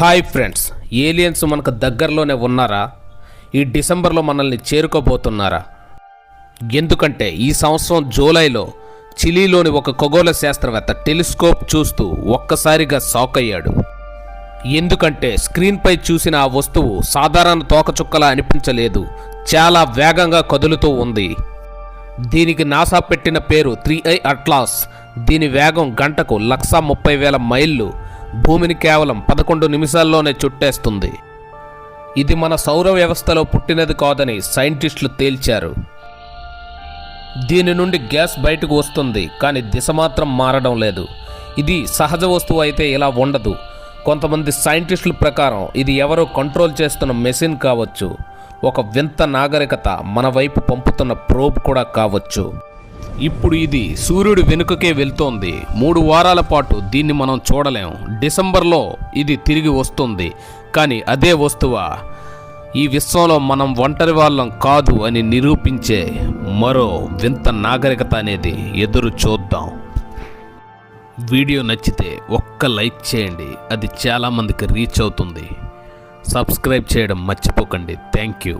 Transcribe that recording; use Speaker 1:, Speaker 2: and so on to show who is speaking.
Speaker 1: Hi friends aliens మనకు దగ్గరలోనే ఉన్నారా? ఈ డిసెంబర్లో మనల్ని చేరుకోబోతున్నారా? ఎందుకంటే ఈ సంవత్సరం జూలైలో చిలీలోని ఒక ఖగోళ శాస్త్రవేత్త టెలిస్కోప్ చూస్తూ ఒక్కసారిగా షాక్ అయ్యాడు. ఎందుకంటే స్క్రీన్పై చూసిన ఆ వస్తువు సాధారణ తోకచుక్కలా అనిపించలేదు. చాలా వేగంగా కదులుతూ ఉంది. దీనికి నాసా పెట్టిన పేరు త్రీ ఐ అట్లాస్. దీని వేగం గంటకు లక్ష ముప్పై వేల మైళ్ళు. భూమిని కేవలం పదకొండు నిమిషాల్లోనే చుట్టేస్తుంది. ఇది మన సౌర వ్యవస్థలో పుట్టినది కాదని సైంటిస్టులు తేల్చారు. దీని నుండి గ్యాస్ బయటకు వస్తుంది కానీ దిశ మాత్రం మారడం లేదు. ఇది సహజ వస్తువు అయితే ఇలా ఉండదు. కొంతమంది సైంటిస్టుల ప్రకారం ఇది ఎవరో కంట్రోల్ చేస్తున్న మెషిన్ కావచ్చు. ఒక వింత నాగరికత మన వైపు పంపుతున్న ప్రోబ్ కూడా కావచ్చు. ఇప్పుడు ఇది సూర్యుడి వెనుకకే వెళ్తోంది. మూడు వారాల పాటు దీన్ని మనం చూడలేం. డిసెంబర్లో ఇది తిరిగి వస్తుంది. కానీ అదే వస్తువా? ఈ విశ్వంలో మనం ఒంటరి వాళ్ళం కాదు అని నిరూపించే మరో వింత నాగరికత అనేది ఎదురు చూద్దాం. వీడియో నచ్చితే ఒక్క లైక్ చేయండి. అది చాలామందికి రీచ్ అవుతుంది. సబ్స్క్రైబ్ చేయడం మర్చిపోకండి. Thank you.